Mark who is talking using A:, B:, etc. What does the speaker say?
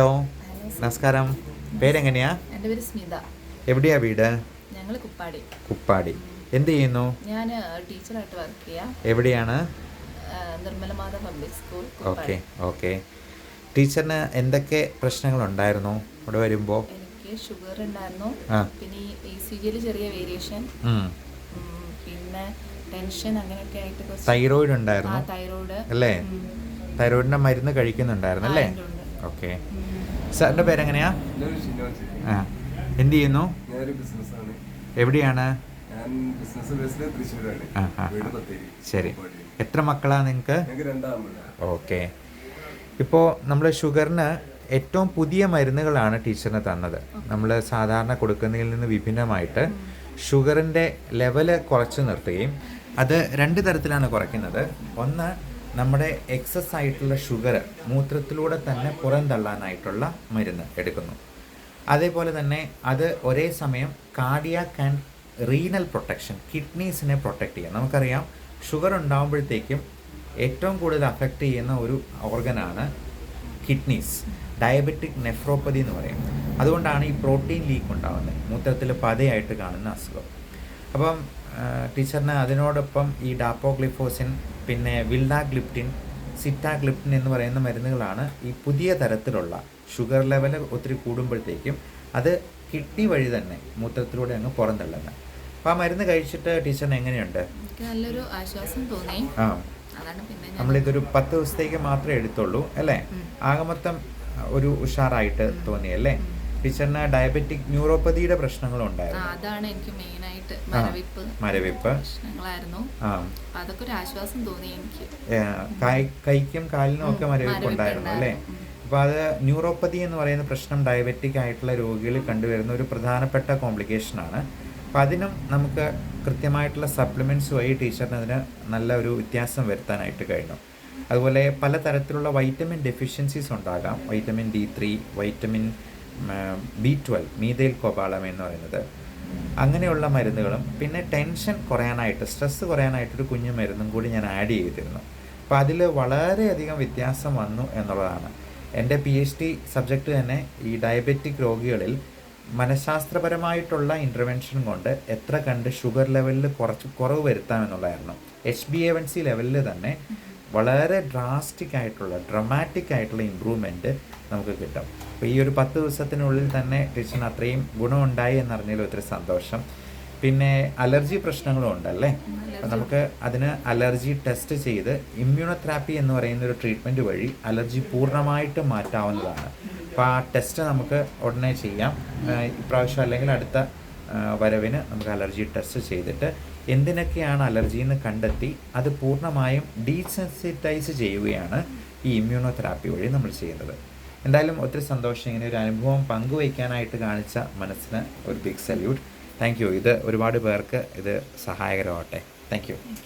A: Hello നമസ്കാരം. പേരെങ്ങനെയാ?
B: എന്റെ പേര് സ്മിത.
A: എവിടെയാ വീട്?
B: ഞങ്ങൾ കുപ്പാടി.
A: കുപ്പാടി. എന്ത് ചെയ്യുന്നു?
B: ഞാൻ ടീച്ചറായിട്ട് വർക്ക് ചെയ്യാം.
A: എവിടെയാണ്?
B: Nirmala Mata public school
A: okay okay. ടീച്ചറിന് എന്തൊക്കെ പ്രശ്നങ്ങൾ ഉണ്ടായിരുന്നു ഇവിടെ വരുമ്പോൾ
B: എനിക്ക് ഷുഗർ ഉണ്ടായിരുന്നു. പിന്നെ ഈ ഇ സി ജിയിൽ ചെറിയ വേരിയേഷൻ. പിന്നെ ടെൻഷൻ അങ്ങനെയൊക്കെ ആയിട്ട്
A: തൈറോയിഡ് ഉണ്ടായിരുന്നു.
B: തൈറോയിഡ്.
A: അല്ലേ? തൈറോയിഡിന്റെ മരുന്ന് കഴിക്കുന്നുണ്ടായിരുന്നു അല്ലേ? ഓക്കെ സാറിന്റെ പേരെങ്ങനെയാ. ആ. എന്ത് ചെയ്യുന്നു എവിടെയാണ്. ശരി. എത്ര മക്കളാ നിങ്ങൾക്ക് ഓക്കെ. ഇപ്പോൾ നമ്മൾ ഷുഗറിന് ഏറ്റവും പുതിയ മരുന്നുകളാണ് ടീച്ചറിന് തന്നത്. നമ്മൾ സാധാരണ കൊടുക്കുന്നതിൽ നിന്ന് വിഭിന്നമായിട്ട് ഷുഗറിന്റെ ലെവൽ കുറച്ച് നിർത്തുകയും അത് രണ്ട് തരത്തിലാണ് കുറയ്ക്കുന്നത്. ഒന്ന് നമ്മുടെ എക്സസ് ആയിട്ടുള്ള ഷുഗർ മൂത്രത്തിലൂടെ തന്നെ പുറന്തള്ളാനായിട്ടുള്ള മരുന്ന് എടുക്കുന്നു. അതേപോലെ തന്നെ അത് ഒരേ സമയം കാർഡിയാക് ആൻഡ് റീനൽ പ്രൊട്ടക്ഷൻ കിഡ്നീസിനെ പ്രൊട്ടക്റ്റ് ചെയ്യാം. നമുക്കറിയാം ഷുഗർ ഉണ്ടാകുമ്പോഴത്തേക്കും ഏറ്റവും കൂടുതൽ അഫക്റ്റ് ചെയ്യുന്ന ഒരു ഓർഗനാണ് കിഡ്നീസ് ഡയബറ്റിക് നെഫ്രോപ്പതി എന്ന് പറയും. അതുകൊണ്ടാണ് ഈ പ്രോട്ടീൻ ലീക്ക് ഉണ്ടാകുന്നത് മൂത്രത്തിൽ പതയായിട്ട് കാണുന്ന അസുഖം. അപ്പം ടീച്ചറിന് അതിനോടൊപ്പം ഈ ഡാപ്പോഗ്ലിഫോസിൻ പിന്നെ വിൽഡാഗ്ലിപ്റ്റിൻ സിറ്റാഗ്ലിപ്റ്റിൻ എന്ന് പറയുന്ന മരുന്നുകളാണ് ഈ പുതിയ തരത്തിലുള്ള ഷുഗർ ലെവൽ ഒത്തിരി കൂടുമ്പോഴത്തേക്കും അത് കിഡ്നി വഴി തന്നെ മൂത്രത്തിലൂടെ അങ്ങ് പുറന്തള്ളുന്നത്. അപ്പോൾ ആ മരുന്ന് കഴിച്ചിട്ട് ടീച്ചറിന് എങ്ങനെയുണ്ട്?
B: നല്ലൊരു ആശ്വാസം തോന്നി.
A: ആ. നമ്മളിതൊരു പത്ത് ദിവസത്തേക്ക് മാത്രമേ എടുത്തുള്ളൂ അല്ലേ. ആകെ മൊത്തം ഒരു ഉഷാറായിട്ട് തോന്നിയല്ലേ. ടീച്ചറിന് ഡയബറ്റിക് ന്യൂറോപ്പതിയുടെ പ്രശ്നങ്ങളും ഉണ്ടായിരുന്നു
B: അതാണ് എനിക്ക് മെയിൻ
A: ആയിട്ട്
B: മരവിപ്പ്
A: മരവിപ്പ്.
B: പ്രശ്നങ്ങളായിരുന്നു. അപ്പൊ അതൊക്കെ ഒരു ആശ്വാസം തോന്നി എനിക്ക്.
A: കൈക്കും കാലിനും ഒക്കെ മരവിപ്പ് ഉണ്ടായിരുന്നു അല്ലേ?
B: അപ്പൊ
A: അപ്പോൾ അത് ന്യൂറോപ്പതി എന്ന് പറയുന്ന പ്രശ്നം ഡയബറ്റിക് ആയിട്ടുള്ള രോഗികളിൽ കണ്ടുവരുന്ന ഒരു പ്രധാനപ്പെട്ട കോംപ്ലിക്കേഷൻ ആണ്. അപ്പോൾ അതിനും നമുക്ക് കൃത്യമായിട്ടുള്ള സപ്ലിമെന്റ്സ് വഴി ടീച്ചറിന് അതിന് നല്ല ഒരു വ്യത്യാസം വരുത്താനായിട്ട് കഴിഞ്ഞു. അതുപോലെ പലതരത്തിലുള്ള വൈറ്റമിൻ ഡെഫിഷ്യൻസീസ് ഉണ്ടാകാം. Vitamin D three vitamin B twelve മീതയിൽ കോപാളം എന്ന് പറയുന്നത്. അങ്ങനെയുള്ള മരുന്നുകളും പിന്നെ ടെൻഷൻ കുറയാനായിട്ട് സ്ട്രെസ്സ് കുറയാനായിട്ടൊരു കുഞ്ഞു മരുന്നും കൂടി ഞാൻ ആഡ് ചെയ്തിരുന്നു. അപ്പോൾ അതിൽ വളരെയധികം വ്യത്യാസം വന്നു എന്നുള്ളതാണ്. എന്റെ പി എച്ച് ഡി സബ്ജക്റ്റ് തന്നെ ഈ ഡയബറ്റിക് രോഗികളിൽ മനഃശാസ്ത്രപരമായിട്ടുള്ള ഇന്റർവെൻഷൻ കൊണ്ട് എത്ര കണ്ട് ഷുഗർ ലെവലിൽ കുറച്ച് കുറവ് വരുത്താമെന്നുള്ളതായിരുന്നു. H B A one C ലെവലിൽ തന്നെ വളരെ ഡ്രാസ്റ്റിക് ആയിട്ടുള്ള ഡ്രമാറ്റിക് ആയിട്ടുള്ള ഇമ്പ്രൂവ്മെന്റ് നമുക്ക് കിട്ടും. അപ്പോൾ ഈ ഒരു പത്ത് ദിവസത്തിനുള്ളിൽ തന്നെ ടീച്ചറിന് അത്രയും ഗുണമുണ്ടായി എന്നറിഞ്ഞതിൽ ഒത്തിരി സന്തോഷം. പിന്നെ അലർജി പ്രശ്നങ്ങളും ഉണ്ടല്ലേ? അപ്പം നമുക്ക് അതിന് അലർജി ടെസ്റ്റ് ചെയ്ത് ഇമ്മ്യൂണോതെറാപ്പി എന്ന് പറയുന്ന ഒരു ട്രീറ്റ്മെന്റ് വഴി അലർജി പൂർണമായിട്ട് മാറ്റാവുന്നതാണ്. അപ്പോൾ ആ ടെസ്റ്റ് നമുക്ക് ഉടനെ ചെയ്യാം. ഇപ്രാവശ്യം അല്ലെങ്കിൽ അടുത്ത വരവിന് നമുക്ക് അലർജി ടെസ്റ്റ് ചെയ്തിട്ട് എന്തിനൊക്കെയാണ് അലർജി എന്ന് കണ്ടെത്തി അത് പൂർണമായും ഡീസെൻസിറ്റൈസ് ചെയ്യുകയാണ് ഈ ഇമ്മ്യൂണോതെറാപ്പി വഴി നമ്മൾ ചെയ്യുന്നത്. എന്തായാലും ഒത്തിരി സന്തോഷം. ഇങ്ങനെ ഒരു അനുഭവം പങ്കുവയ്ക്കാനായിട്ട് കാണിച്ച മനസ്സിന് ഒരു ബിഗ് സല്യൂട്ട് താങ്ക് യു ഇത് ഒരുപാട് പേർക്ക് ഇത് സഹായകരമാവട്ടെ. Thank you